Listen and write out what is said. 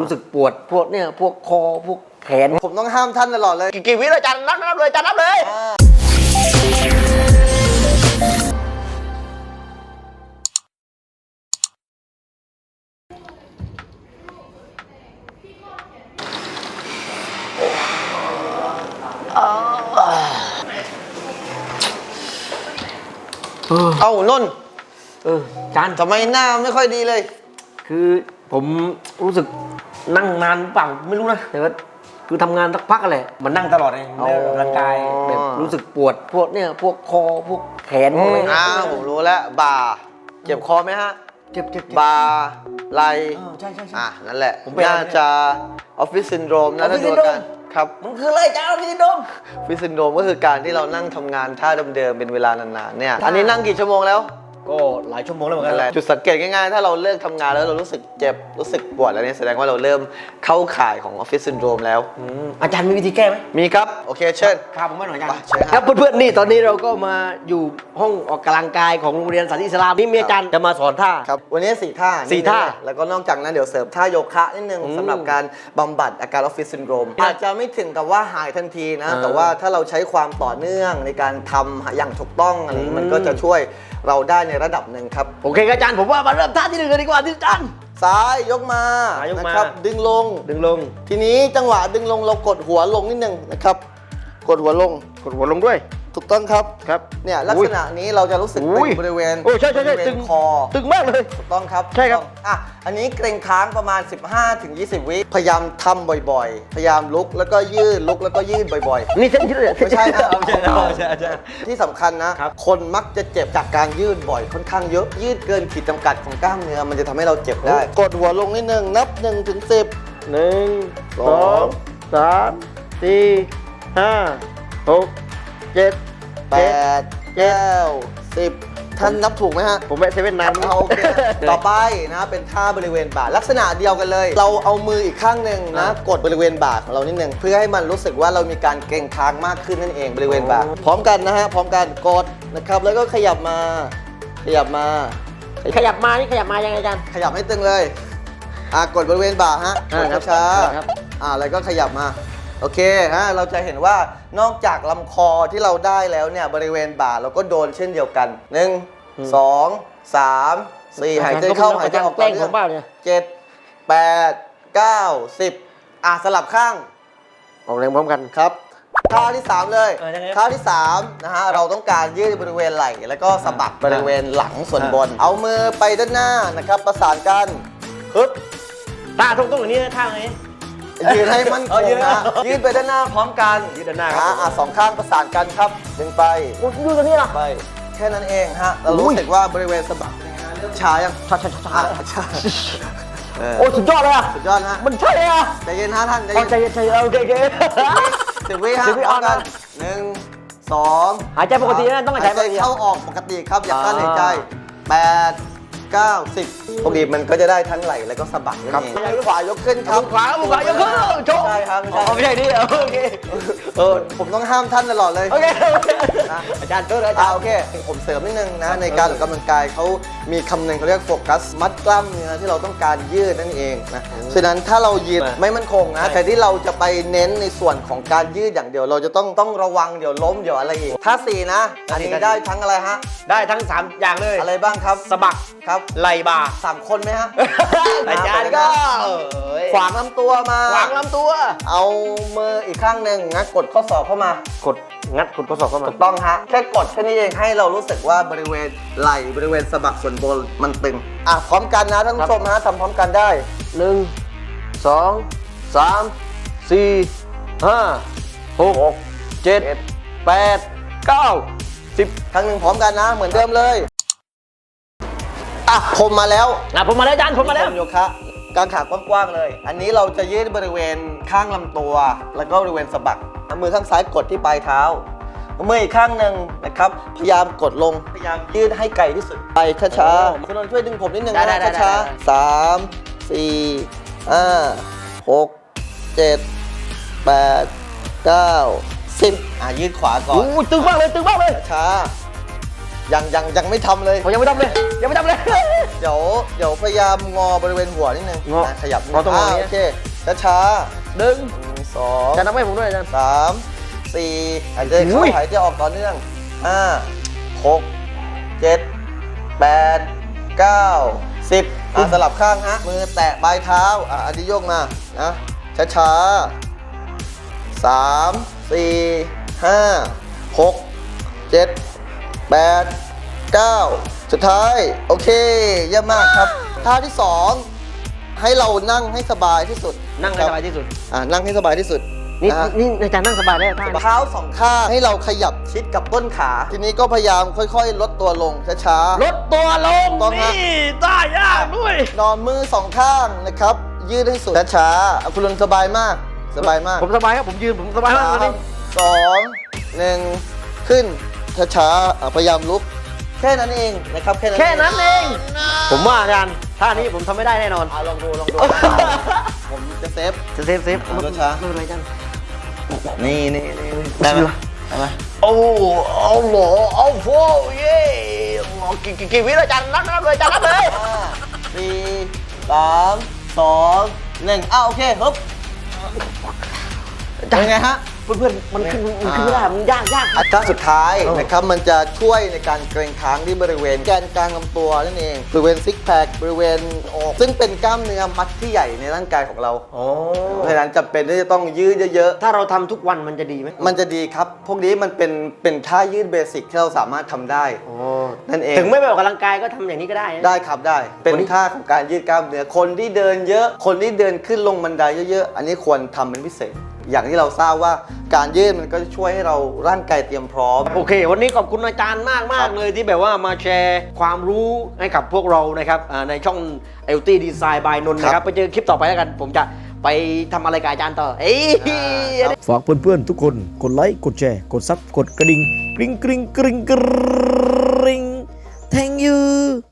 รู้สึกปวดพวกเนี่ยพวกคอพวกแขนผมต้องห้ามท่านตลอดเลย กี่กี่วิเลยอาจารย์นับนับเลยอาจารย์นับเลย เอ้านนท์เอออาจารย์ทำไมหน้าไม่ค่อยดีเลย คือ ผมรู้สึกนั่งนานเปล่าไม่รู้นะแต่ว่าคือทำงานสักพักอะไรมันนั่งตลอดเลยอ๋อออกกำลังกายแบบรู้สึกปวดพวกเนี่ยพวกคอพวกแขนพวกอะไรอ้าวผมรู้แล้วบ่าเจ็บคอไหมฮะ เจ็บเจ็บเจ็บ บ่าไหลเออใช่ใช่ใช่อะนั่นแหละผมเป็นน่าจะออฟฟิศซินโดรมนะ Office ถ้าดูอาการ syndrome ครับมันคืออะไรอาจารย์พี่ดมออฟฟิศซินโดรมก็คือการที่เรานั่งทำงานท่าเดิมๆเป็นเวลานานๆเนี่ยท่าอันนี้นั่งกี่ชั่วโมงแล้ว ก็หลายชั่วโมงแล้วเหมือนกันั่นนแหละจุดสังเกตง่ายๆ ถ้าเราเลิกทำงานแล้วเรารู้สึกเจ็บ รู้สึกปวดแล้วเนี่ยแสดงว่าเราเริ่มเข้าข่ายของออฟฟิศซินโดรมแล้ว อืมอาจารย์มีวิธีแก้ไหมมีครับ โอเคเชิญ พาผมมาหน่อยอาจารไปย์เชิญครับ ครับเพื่อนๆนี่ตอนนี้เราก็มาอยู่ห้องออกกำลังกายของโรงเรียนสันติอิสลามนี่มีอาจารย์จะมาสอนท่า ครับวันนี้สี่ท่าสี่ท่าแล้วก็นอกจากนั้นเดี๋ยวเสริมท่าโยคะนิดนึงอืมสำหรับการบำบัดอาการออฟฟิศซินโดรมอาจจะไม่ถึงกับว่าหายทันทีนะ อ่าแต่ว่าถ้าเราใช้ความต่อเนื่องในการทำอย่างถูกต้องอะไรนี้อืมมันก็จะช่วย เราได้ในระดับหนึ่งครับ โอเคครับอาจารย์ผมว่ามาเริ่มท่าที่หนึ่งกันดีกว่าที่อาจารย์ ซ้ายยกมาซ้ายยกมา นะครับดึงลง ดึงลงทีนี้จังหวะดึงลงเรากดหัวลงนิดนึงนะครับ กดหัวลง กดหัวลงด้วย ถูกต้องครับครับเนี่ยลักษณะนี้เราจะรู้สึกอุ้ตึยงบริเวณโอ้ใช่ใช่ใช่บริเวณตึงคอตึงมากเลยถูกต้องครับใช่ครับถูกต้องอะอันนี้เกรงค้างประมาณ 15-20 วิพยายามทำบ่อยๆ พยายามลุกแล้วก็ยืดลุกแล้วก็ยืดบ่อยนี่เส้นยืดเลยไม่ใช่ครับไม่ใช่ครับไม่ใช่ไม่ใช่ๆที่สำคัญนะครับคนมักจะเจ็บจากการยืดบ่อยค่อนข้างเยอะยืดเกินขีดจำกัดของกล้ามเนื้อมันจะทำให้เราเจ็บได้ กดหัวลงนิดนึงนับ1ถึง10หนึ่งสองสามสี่ห้าหก เจ็ดแปดเก้าสิบท่านนับถูกไหมฮะ ผมแวะเซเว่นนานเอาโอเคต่อไปนะเป็นท่าบริเวณบ่าลักษณะเดียวกันเลย เราเอามืออีกข้างหนึ่งนะกดบริเวณบ่าของเรานิดนึงเพื่อให้มันรู้สึกว่าเรามีการเกร็งค้างมากขึ้นนั่นเองบริเวณบ่าพร้อมกันนะฮะพร้อมกันกดนะครับ แล้วก็ขยับมา ขยับมา ขยับมานี่ขยับมายังไงอาจารย์ ขยับให้ตึงเลย อะกดบริเวณบ่าฮะกอ่าดครับช้าครับๆอ่าแล้วก็ขยับมา โอเคฮะเราจะเห็นว่านอกจากลำคอที่เราได้แล้วเนี่ยบริเวณบ่าเราก็โดนเช่นเดียวกันหนึ่งสองสามสี่หายใจเข้าหายใจออกแกล้งต่ผเนื่มเปล่าเนี่ยเจ็ดแปดเก้าสิบอะสลับข้างออกแรงพร้อมกันครับท่าที่ 3 เลยเออยังไงท่าที่3นะฮะเราต้องการยืดบริเวณไหล่ แล้วก็สะบักบริเวณหลังส่วนบน เอามือไปด้านหน้านะครับ ประสานกันปึ๊บตาตรงๆอย่างนี้นะท่าอย่างนี้ ยืนให้มั่นคเอางยืนนะยืดไปด้านหน้าพร้อมกันยืดด้านหน้าครับอะอะสองข้างประสานกันครับดึงไปดูตรงนี้เหรอไปแค่นั้นเองฮะเราอุ้รู้ยสึกว่าบริเวณสะบักเป็นไงฮะเริ่มชายังช้าช้าช้าอะช้าชาเออโอ้สุดยอดเลยอะสุดยอดนะฮะมันใช่เลยอะใจเย็นฮะท่านใจอ๋อเย็นใจเย็นใจเย็นโอเคโอเคสิบวิฮะสิบวิพร้อมกันเอานะหนึ่งสองหายใจปกตินะต้องหายใจปกติเข้าออกปกติครับอย่ากั้นอ่าหายใจแปด เก้าสิบปกติมันก็จะได้ทั้งไหล่แล้วก็สะบักนั่นครับเองมือขวายกขึ้นครับมือขวามือขวายกขึ้นโชว์ใช่ครับไม่ใช่อ๋อไม่ใช่นี่เหรอโอเคเออผมต้องห้ามท่านตลอดเลยโอเคโอเคนะอาจารย์โทษนะอาจาอ่ารย์โอเคผมเสริมนิดนึงนะในการออกกำลังกายเขามีคำหนึ่งเขาเรียกโฟกัสมัดกล้ามเนื้อที่เราต้องการยืดนั่นเองนะฉะนั้นถ้าเรายืดมาไม่มั่นคงนะใช่แต่ที่เราจะไปเน้นในส่วนของการยืดอย่างเดียว เราจะต้องต้องระวังเดี๋ยวล้มเดี๋ยวอะไรอีกท่าสี่นะอันนี้ได้ทั้งอะไรฮะได้ทั้ง 3 อย่างเลยอะไรบ้างครับสะบักครับไหล่บ่าสามคนไหมฮะ อาจารย์ก็เอ้ยขวางลำตัวมา ขวางลำตัว เอามืออีกข้างหนึ่งนะกดข้อศอกเข้ามากดงัดกดข้อศอกเข้ามา ถูกต้องฮะ แค่กดแค่นี้เองให้เรารู้สึกว่าบริเวณไหล่บริเวณสะบักส่วนบนมันตึง อะพร้อมกันนะท่านผู้ชมฮะทำพร้อมกันได้หนึ่งสองสามสี่ห้าหกเจ็ดแปดเก้าสิบครั้งหนึ่งพร้อมกันนะ เหมือนเดิมเลย อะผมมาแล้วอะผมมาแล้วอาจารย์ผมมาแล้ว โยคะกางขากว้างๆเลย อันนี้เราจะยืดบริเวณข้างลำตัว แล้วก็บริเวณสะบักเอามือข้างซ้ายกดที่ปลายเท้าเอามืออีกข้างหนึ่งนะครับ พยายามกดลง พยายามยืดให้ไกลที่สุด ไปช้าๆคุณนนท์ช่วยดึงผมนิดนึงได้นะได้ได้ช้าได้ ๆสามสี่ห้าหกเจ็ดแปดเก้าสิบอะยืดขวาก่อน โอ้ยตึงมากเลยตึงมากเลยช้ายังยังยังไม่ทำเลย ผมยังไม่ทำเลยยังไม่ทำเลยเดี๋ยวเดี๋ยวพยายามงอบริเวณหัวนิดนึงงอนะขยับนิดงอตรงไหนอ่าเนี่ยโอเคช้าหนึ่งๆหนึ่งสองจะนับให้ผมด้วยอาจารย์ สามสี่หายใจอุ้เข้าย หายใจออกต่อเนื่องห้าหกเจ็ดแปดเก้าสิบอะสลับข้างฮะมือแตะปลายเท้าอะอันนี้โยกมานะช้าๆสามสี่ห้าหกเจ็ดแปดเก้า สุดท้าย โอเคเยี่ยมมากครับ ท่าที่สองให้เรานั่งให้สบายที่สุดนั่งให้สบายที่สุด อ่านั่งให้สบายที่สุดนี่ะฮะ นี่อาจารย์นั่งสบายได้ท่านี้เท้าสองข้างให้เราขยับชิดกับต้นขา ทีนี้ก็พยายามค่อยๆ ลดตัวลงช้าลดตัวลงต้องฮะ นี่ได้ยากด้วยๆนอนมือสองข้างนะครับ ยืดให้สุดช้าๆอะคุณลุนสบายมาก สบายมากผมสบายครับผมยืนผมสบายมากสาเลยมสองหนึ่งขึ้นช้าๆอะพยายามลุก แค่นั้นเองนะครับแค่นั้นแค่นั้นเอง ผมว่าอาจารย์ท่านี้ผมทำไม่ได้แน่นอนอะลองดูลองดู ผมจะเซฟ จะเซฟเซฟอะรถช้า ไม่เป็นไรอาจารย์นี่นี่นี่ได้ไหมได้ไหมโอ้เอาหรอเอาโฟเย่กี่กี่กี่วิอาจารย์นับนับเลยอาจารย์นับเลยห้าสี่สามสองหนึ่งอ้าวโอเคฮึบเป็นไงฮะ เพื่อนๆมันขึ้นมันขึ้นไม่ได้มันยากยาก อัตราสุดท้ายเออนะครับมันจะช่วยในการเกรงค้างที่บริเวณแกนกลางลำตัวนั่นเองบริเวณซิกแพคบริเวณอกซึ่งเป็นกล้ามเนื้อมัดที่ใหญ่ในร่างกายของเราโอ้เพราะฉะนั้นจำเป็นที่จะต้องยืดเยอะถ้าเราทำทุกวันมันจะดีไหมๆมันจะดีครับ พวกนี้มันเป็นเป็นท่ายืดเบสิกที่เราสามารถทำได้โอ้นั่นเอง ถึงไม่ไปออกกำลังกายก็ทำอย่างนี้ก็ได้นะ ได้ครับได้เป็นคนที่ท่าของการยืดกล้ามเนื้อคนที่เดินเยอะ คนที่เดินขึ้นลงบันไดเยอะๆ อันนี้ควรทำเป็นพิเศษ อย่างที่เราทราบว่าการยืดมันก็จะช่วยให้เราร่างกายเตรียมพร้อม โอเค วันนี้ขอบคุณอาจารย์มากมากๆเลยที่แบบว่ามาแชร์ความรู้ให้กับพวกเรานะครับอ่าในช่อง l t Design by นนท์นะคครัรับบไปเจอคลิปต่อไปแล้วกัน ผมจะไปทำอะไรกับอาจารย์ต่อ เอ้ยอ่าครับฝากเพื่อนๆ ทุกคนกดไลค์กดแชร์ กดซับกดกระดิ่งกริ๊งกริ๊งกริ๊งกริ๊ง thank you